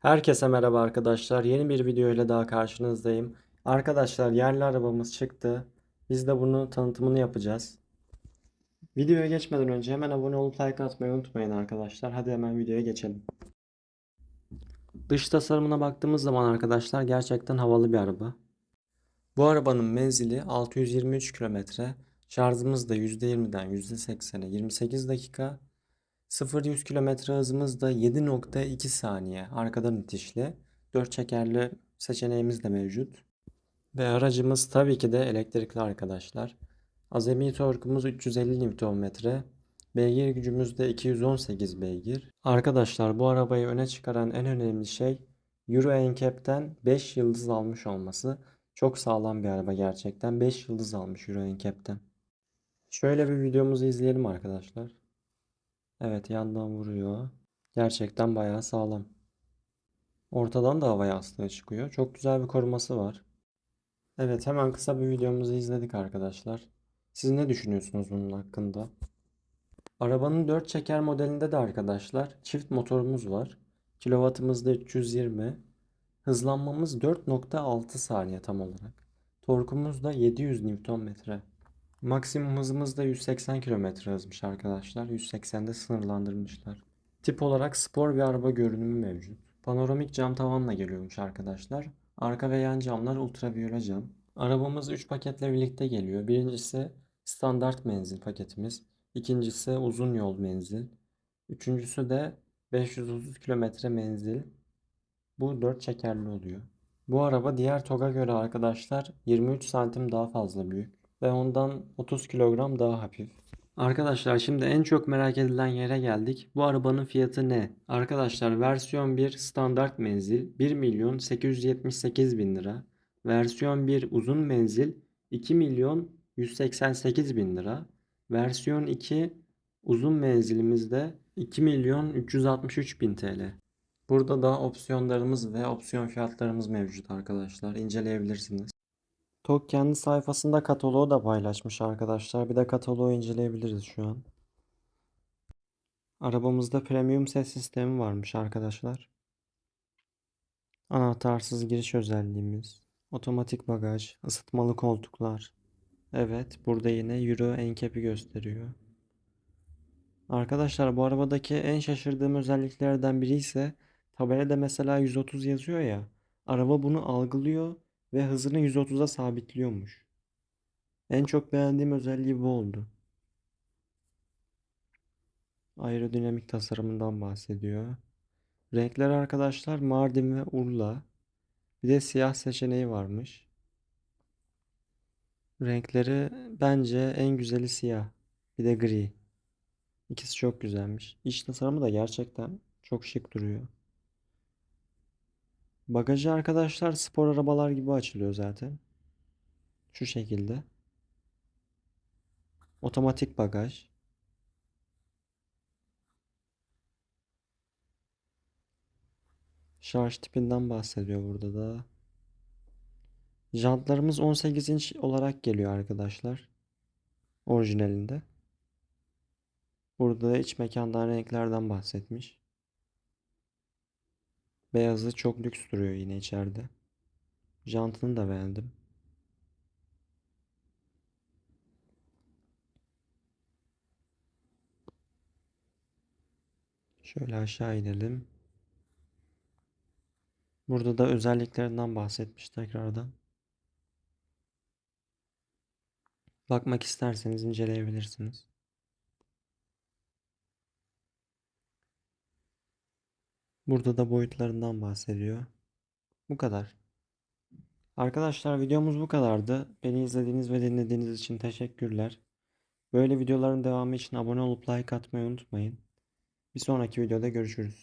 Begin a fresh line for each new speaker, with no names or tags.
Herkese merhaba arkadaşlar. Yeni bir video ile daha karşınızdayım. Arkadaşlar yerli arabamız çıktı. Biz de bunu tanıtımını yapacağız. Videoya geçmeden önce hemen abone olup like atmayı unutmayın arkadaşlar. Hadi hemen videoya geçelim. Dış tasarımına baktığımız zaman arkadaşlar gerçekten havalı bir araba. Bu arabanın menzili 623 kilometre. Şarjımız da %20'den %80'e 28 dakika. 0-100 km hızımız da 7.2 saniye arkadan itişli. 4 çekerli seçeneğimiz de mevcut. Ve aracımız tabii ki de elektrikli arkadaşlar. Azami torkumuz 350 Nm. Beygir gücümüz de 218 beygir. Arkadaşlar bu arabayı öne çıkaran en önemli şey Euro NCAP'ten 5 yıldız almış olması. Çok sağlam bir araba gerçekten. 5 yıldız almış Euro NCAP'ten. Şöyle bir videomuzu izleyelim arkadaşlar. Evet yandan vuruyor. Gerçekten bayağı sağlam. Ortadan da hava yastığı çıkıyor. Çok güzel bir koruması var. Evet hemen kısa bir videomuzu izledik arkadaşlar. Siz ne düşünüyorsunuz bunun hakkında? Arabanın 4 çeker modelinde de arkadaşlar çift motorumuz var. Kilovatımız da 320. Hızlanmamız 4.6 saniye tam olarak. Torkumuz da 700 Nm. Maksimum hızımız da 180 km hızmış arkadaşlar. 180'de sınırlandırmışlar. Tip olarak spor bir araba görünümü mevcut. Panoramik cam tavanla geliyormuş arkadaşlar. Arka ve yan camlar ultraviyole cam. Arabamız 3 paketle birlikte geliyor. Birincisi standart menzil paketimiz. İkincisi uzun yol menzil. Üçüncüsü de 530 kilometre menzil. Bu 4 çekerli oluyor. Bu araba diğer TOG'a göre arkadaşlar 23 santim daha fazla büyük ve ondan 30 kilogram daha hafif. Arkadaşlar şimdi en çok merak edilen yere geldik. Bu arabanın fiyatı ne? Arkadaşlar versiyon 1 standart menzil 1 milyon 878 bin lira. Versiyon 1 uzun menzil 2 milyon 188 bin lira. Versiyon 2 uzun menzilimizde 2 milyon 363 bin TL. Burada da opsiyonlarımız ve opsiyon fiyatlarımız mevcut arkadaşlar. İnceleyebilirsiniz. TOG kendi sayfasında kataloğu da paylaşmış arkadaşlar. Bir de kataloğu inceleyebiliriz şu an. Arabamızda premium ses sistemi varmış arkadaşlar. Anahtarsız giriş özelliğimiz. Otomatik bagaj, ısıtmalı koltuklar. Evet, burada yine Euro NCAP'i gösteriyor. Arkadaşlar bu arabadaki en şaşırdığım özelliklerden biri ise tabelada mesela 130 yazıyor ya. Araba bunu algılıyor ve hızını 130'a sabitliyormuş. En çok beğendiğim özelliği bu oldu. Aerodinamik tasarımından bahsediyor. Renkler arkadaşlar Mardin ve Urla. Bir de siyah seçeneği varmış. Renkleri bence en güzeli siyah. Bir de gri. İkisi çok güzelmiş. İç tasarımı da gerçekten çok şık duruyor. Bagajı arkadaşlar spor arabalar gibi açılıyor zaten. Şu şekilde. Otomatik bagaj. Şarj tipinden bahsediyor burada da. Jantlarımız 18 inç olarak geliyor arkadaşlar. Orijinalinde. Burada da iç mekandan renklerden bahsetmiş. Beyazı çok lüks duruyor yine içeride. Jantını da beğendim. Şöyle aşağı inelim. Burada da özelliklerinden bahsetmiş tekrardan. Bakmak isterseniz inceleyebilirsiniz. Burada da boyutlarından bahsediyor. Bu kadar. Arkadaşlar videomuz bu kadardı. Beni izlediğiniz ve dinlediğiniz için teşekkürler. Böyle videoların devamı için abone olup like atmayı unutmayın. Bir sonraki videoda görüşürüz.